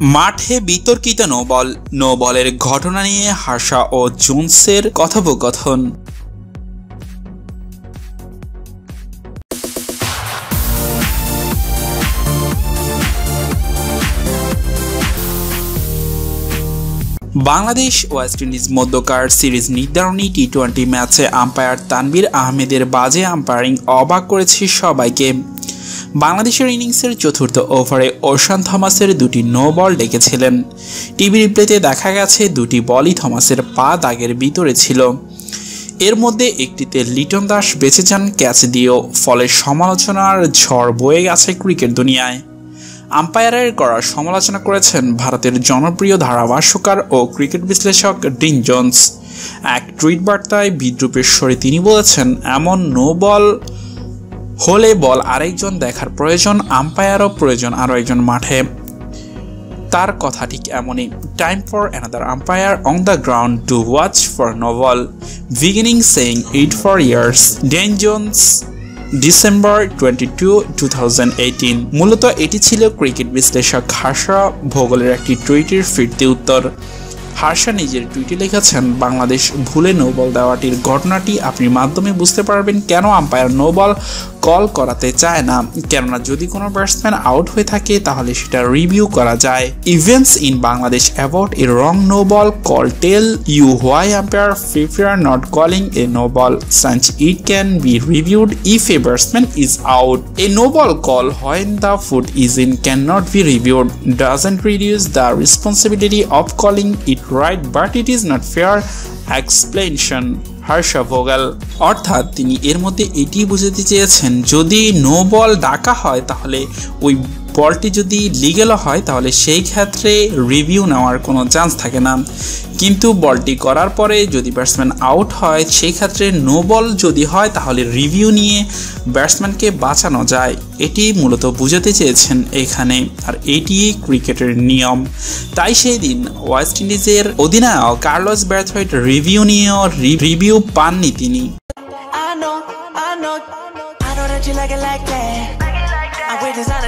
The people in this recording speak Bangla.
মাঠে বিতর্কিত নো বল নো বলের ঘটনা নিয়ে হাসা ও জোনসের কথোপকথন। বাংলাদেশ ওয়েস্ট ইন্ডিজ মধ্যকার সিরিজ নির্ধারণী টি টোয়েন্টি ম্যাচে আম্পায়ার তানবির আহমেদের বাজে আম্পায়ারিং অবাক করেছে সবাইকে। বাংলাদেশের ইনিংসের চতুর্থ ওভারে ওশান থমাসের দুটি নো বল ডেকেছিলেন। টিভি রিপ্লেতে দেখা গেছে, দুটি বলই থমাসের পা দাগের ভিতরে ছিল। এর মধ্যে একটিতে লিটন দাস বেঁচে যান ক্যাচ দিয়েও, ফলে সমালোচনার ঝড় বয়ে গেছে ক্রিকেট দুনিয়ায়। আম্পায়ারের করা সমালোচনা করেছেন ভারতের জনপ্রিয় ধারাভাষ্যকার ও ক্রিকেট বিশ্লেষক ডিন জোন্স। এক টুইট বার্তায় বিদ্রুপের স্বরে তিনি বলেছেন, এমন নো বল হলে বল আরেকজন দেখার প্রয়োজন আম্পায়ারও প্রয়োজন আরও একজন মাঠে। তার কথা ঠিক এমনই। Time for another umpire on the ground to watch for no ball beginning saying it for years Dean Jones December twenty two two মূলত এটি ছিল ক্রিকেট বিশ্লেষক হাসা ভোগলের একটি টুইটের ফিরতি উত্তর। হার্ষা নিজের টুইটে লিখেছেন, বাংলাদেশ ভুলে নোবল দেওয়াটির ঘটনাটি আপনি মাধ্যমে বুঝতে পারবেন কেন আম্পায়ার নোবল কল করাতে চায় না। কেননা যদি কোনো ব্যাটসম্যান আউট হয়ে থাকে, তাহলে সেটা রিভিউ করা যায়। Events in Bangladesh about a wrong no ball call tell you why umpire prefer not calling a no ball সাঞ্চ it can be reviewed if a batsman is out a no ball call when the foot is in can not be reviewed doesn't reduce the responsibility of calling it right but it is not fair explanation Harsha Bhogle. অর্থাৎ তিনি এর মধ্যে এটি বুঝাতে চেয়েছেন, যদি নো বল ডাকা হয় তাহলে ওই বলটি যদি লিগেলও হয়, তাহলে সেই ক্ষেত্রে রিভিউ নেওয়ার কোনো চান্স থাকে না। কিন্তু বলটি করার পরে যদি ব্যাটসম্যান আউট হয়, সেই ক্ষেত্রে নো বল যদি হয়, তাহলে রিভিউ নিয়ে ব্যাটসম্যানকে বাঁচানো যায়। এটি মূলত বুঝাতে চেয়েছেন এখানে। আর এটি ক্রিকেটের নিয়ম। তাই সেই দিন ওয়েস্ট ইন্ডিজের অধিনায়ক কার্লোস ব্যাথওয়েট রিভিউ নিয়েও রিভিউ পাননি তিনি। I